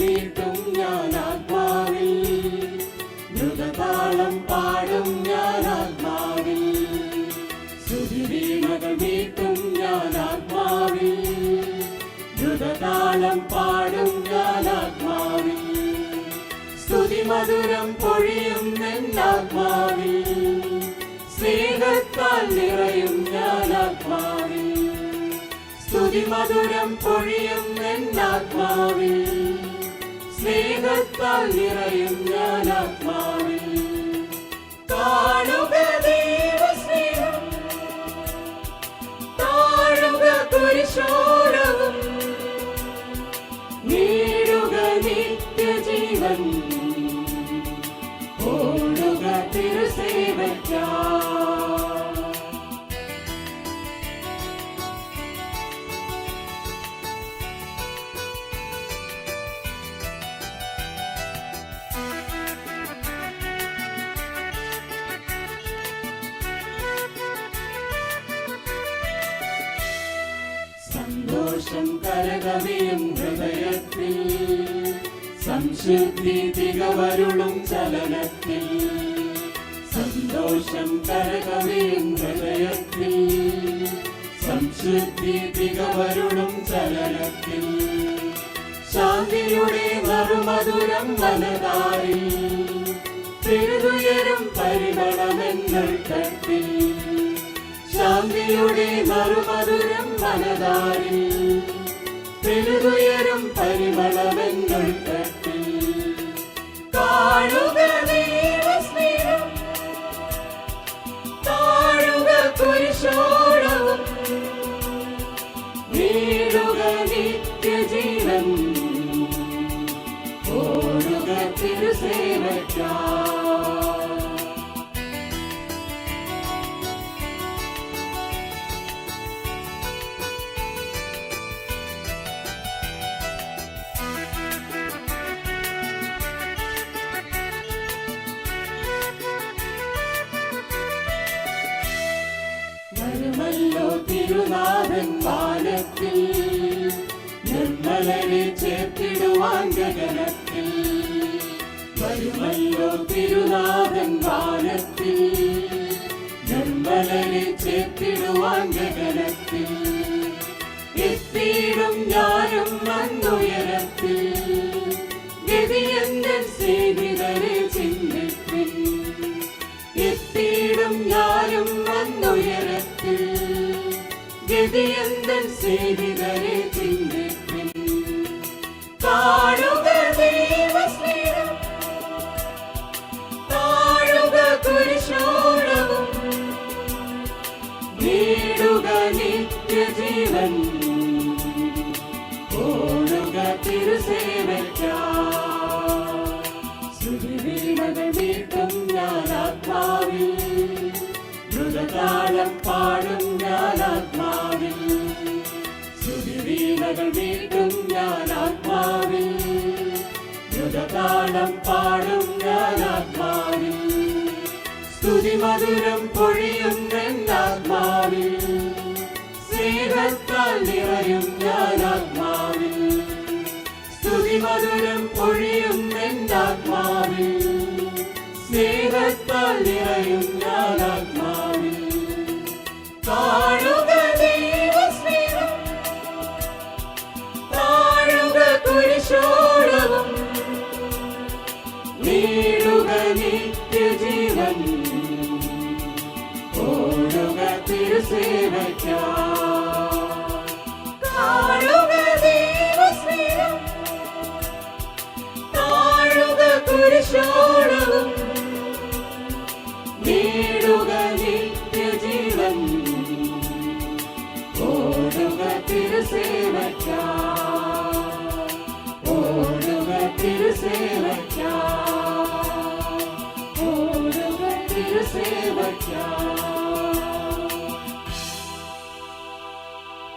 നീട്ടും ഞാൻ ആത്മാവിൽ ദ്രുതതാളം പാടും ഞാൻ ആത്മാവിൽ സ്തുതിവീണകൾ നീട്ടും ഞാൻ ആത്മാവിൽ ദ്രുതതാളം പാടും ഞാൻ ആത്മാവിൽ സ്തുതി മധുരം പൊഴിയും ആത്മാവിൽ സ്നേഹത്താൽ നിറയും ഞാൻ ആത്മാവിൽ സ്തുതി മധുരം പൊഴിയും ആത്മാവിൽ സ്നേഹത്താൽ നിറയും ഞാൻ ആത്മാവിൽ കാണുക ദൈവസ്നേഹം. താഴുക കുരിശോളവും നേടുക നിത്യജീവൻ. ഓടുക തിരുസേവയ്ക്കാ സന്തോഷം കരകവിയും ഹൃദയത്തിൽ സംശുദ്ധി തികവരുളും ചലനത്തിൽ സന്തോഷം കരകവിയും ഹൃദയത്തിൽ സംശുദ്ധി തികവരുളും ചലനത്തിൽ ശാന്തിയുടെ നറുമധുരം മനതാരിൽ തിരുതുയരും പരിമളമെന്നൽ തട്ടിൽ ശാന്തിയുടെ മറുമധുരം മനതാരിൽ പെരുതുയരും പരിമളമെന്നൽ തട്ടിൽ. കാണുക ദൈവസ്നേഹം താഴുക കുരിശോളവും നേടുക നിത്യജീവൻ തിരുനാഥൻ പാലത്തിൽ നിർമ്മലരെ ചേർത്തിടുവാൻ ഗഗനത്തിൽ. വരുമല്ലോ തിരുനാഥൻ പാലത്തിൽ നിർമ്മലരെ ചേർത്തിടുവാൻ ഗഗനത്തിൽ. എത്തിയിടും ഞാനും മണ്ണുയരത്തിൽ ഗതിയന്തൻ സേവിതരെ ചിന്തിപ്പിൻ കാണുക ദൈവസ്നേഹം താഴുക കുരിശോളവും നേടുക നിത്യജീവൻ വീട്ടും ഞാൻ ആത്മാവിൽ. യുഗകാലം പാടും ഞാൻ ആത്മാവിൽ. സ്തുതി മധുരം Christmas.